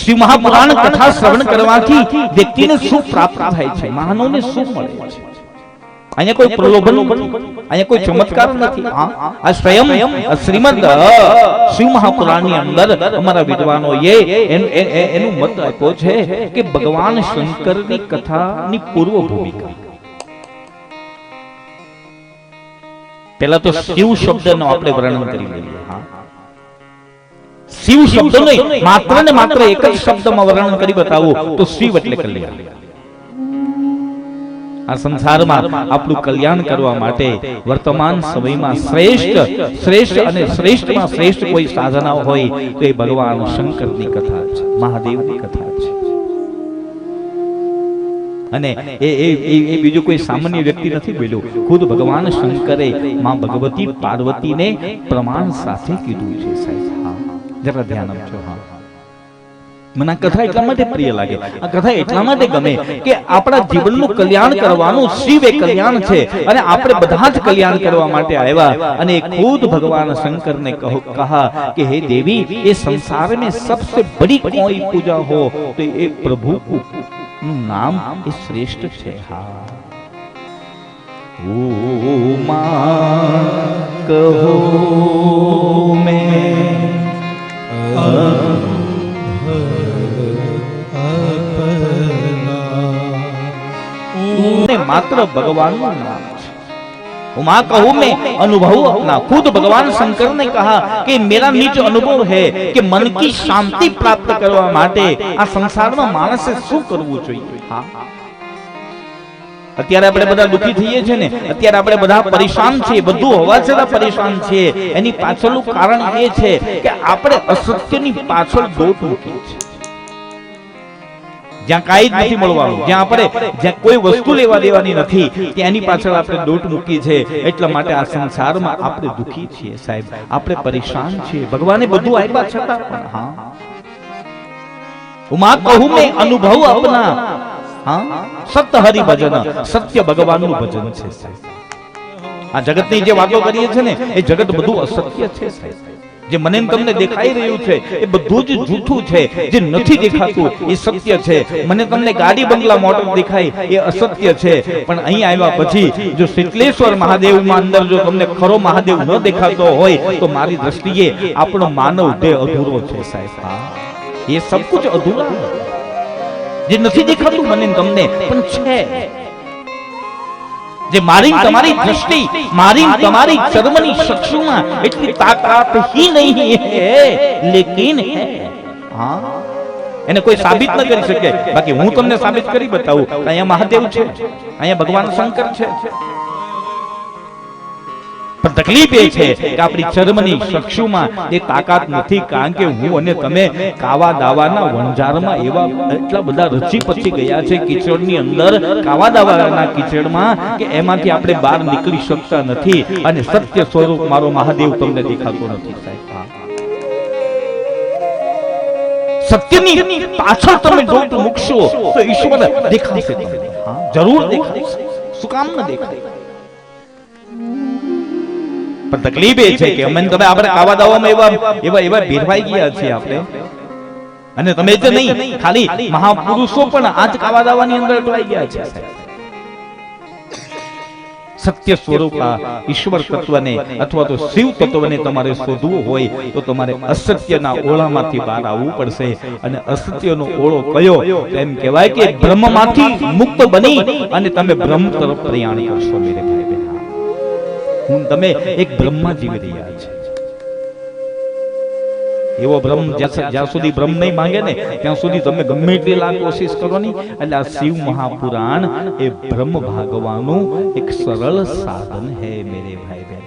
શિવ મહાપુરાણ કથા શ્રવણ કરવાથી વ્યક્તિને સુખ પ્રાપ્ત થાય છે. માનવને સુખ મળે છે. અહીંયા કોઈ પ્રલોભન અહીંયા કોઈ ચમત્કાર નથી. આ સ્વયં શ્રીમદ શિવ મહાપુરાણની અંદર અમારા વિદ્વાનોએ એનું મત આપ્યો છે કે ભગવાન શંકરની કથાની પૂર્વ ભૂમિકા પહેલા તો શિવ શબ્દનો આપણે વર્ણન કરી લઈએ. હા. શિવ શબ્દ નહીં માત્ર ને માત્ર એક જ શબ્દમાં વર્ણન કરી બતાવું તો શિવ એટલે કલ્યાણ. આ સંસારમાં આપણું કલ્યાણ કરવા માટે વર્તમાન સમયમાં શ્રેષ્ઠ શ્રેષ્ઠ અને શ્રેષ્ઠમાં શ્રેષ્ઠ કોઈ સાધના હોય તો એ ભગવાન શંકરની કથા છે મહાદેવની કથા છે. અને એ એ એ- બીજું કોઈ સામાન્ય વ્યક્તિ નથી બોલ્યું. ખુદ ભગવાન શંકરે માં ભગવતી પાર્વતીને પ્રમાણ સાથે કીધું છે સાહેબ. હા. જરા ધ્યાન આપજો હા. મને આ કથા એટલા માટે પ્રિય લાગે. આ કથા એટલા માટે ગમે કે આપણા જીવનનું કલ્યાણ કરવાનું શિવ એ કલ્યાણ છે અને આપણે બધા જ કલ્યાણ કરવા માટે આવ્યા અને ખુદ ભગવાન શંકર ને કહો, કહા કે, હે દેવી, એ સંસાર મે સબસે બડી કોઈ પૂજા હો, તો એ પ્રભુ નું નામ એ શ્રેષ્ઠ છે. હા. ઓ માં, કહો માત્ર ભગવાનનું નામ છે उमा कहूं मैं अनुभव अपना खुद भगवान शंकर ने कहा कि मेरा निज अनुभव है कि मन की शांति प्राप्त કરવા માટે આ સંસારમાં માણસે શું કરવું જોઈએ હા અત્યારે આપણે બધા દુખી થઈએ છીએ ને અત્યારે આપણે બધા પરેશાન છીએ બધું હોવા છતાં પરેશાન છીએ એની પાછળનું કારણ એ છે કે આપણે અસત્યની પાછળ દોટ મૂકી છે જ્યાં કાંઈ જ નથી મળવાનું. જ્યાં આપણે જ્યાં કોઈ વસ્તુ લેવા દેવાની નથી ત્યાં એની પાછળ આપણે દોટ મૂકી છે. એટલા માટે આ સંસારમાં આપણે દુખી છીએ સાહેબ. આપણે પરેશાન છીએ. ભગવાને બધું આપ્યા છતાં પણ હા. ઉમા કહું મેં અનુભવ અપના હા? સત્ય હરિ ભજન સત્ય ભગવાનનું ભજન છે સાહેબ. આ જગતની જે વાતો કરીએ છે ને એ જગત બધું અસત્ય છે સાહેબ. જે મને તમને દેખાઈ રહ્યું છે, એ બધું જ જૂઠું છે, જે નથી દેખાતું, એ સત્ય છે. મને તમને ગાડી બંગલા મોટર દેખાય, એ અસત્ય છે. પણ અહીં આવ્યા પછી, જો શીતલેશ્વર મહાદેવમાં અંદર જો તમને ખરો મહાદેવ ન દેખાતો હોય, તો મારી દ્રષ્ટિએ આપણો માનવ દેહ અધૂરો છે, સાહેબ. એ સબ કુછ અધૂરા જે નથી દેખાતું મને તમને, પણ છે. જે મારી તમારી દ્રષ્ટિ મારી તમારી ચર્મની શક્ષુમાં એટલી તાકાત હી નહીં હે લેકિન હે. હા. એને કોઈ સાબિત ન કરી શકે. બાકી હું તમને સાબિત કરી બતાવું અહીંયા મહાદેવ છે. અહીંયા ભગવાન શંકર છે. પણ તકલીફ એ છે કે આપણી ચર્મની ચક્ષુમાં એ તાકાત નથી, કારણ કે હું અને તમે કાવા દાવાના વણઝારમાં એવા એટલા બધા રચી પચી ગયા છે કિચડની અંદર કાવા દાવાના કિચડમાં, કે એમાંથી આપણે બહાર નીકળી શકતા નથી. અને સત્ય સ્વરૂપ મારો મહાદેવ તમને દેખાતો નથી, સાહેબ. સત્યની પાછળ તમે દોટ મૂકશો તો ઈશ્વર દેખાશે તમને. જરૂર દેખાશે. શું કામ ન દેખાય? પણ તકલીફ એ છે કે અમે તમે આપણે કાવા દાવામાં એવા એવા એવા ભેરવાઈ ગયા છીએ આપણે. અને તમે જ નહીં, ખાલી મહાપુરુષો પણ આજ કાવા દાવાની અંદર અટવાઈ ગયા છે સત્ય સ્વરૂપ આ ઈશ્વર તત્વને અથવા તો શિવ તત્વને તમારે શોધવું હોય તો તમારે અસત્યના ઓળામાંથી બહાર આવવું પડશે. અને અસત્યનો ઓળો કયો? એમ કહેવાય કે બ્રહ્મમાંથી મુક્ત બની અને તમે બ્રહ્મ તરફ પ્રયાણ કરશો, મેરે ભાઈ હું તમે એક બ્રહ્મા જીવી રહ્યા છે. એવો બ્રહ્મ જ્યાં સુધી બ્રહ્મ નહીં માંગે ને, ત્યાં સુધી તમે ગમે એટલી લાખ કોશિશ કરો ની એટલે આ શિવ મહાપુરાણ એ બ્રહ્મ ભાગવાનું એક સરળ સાધન હે, મેરે ભાઈ બહેન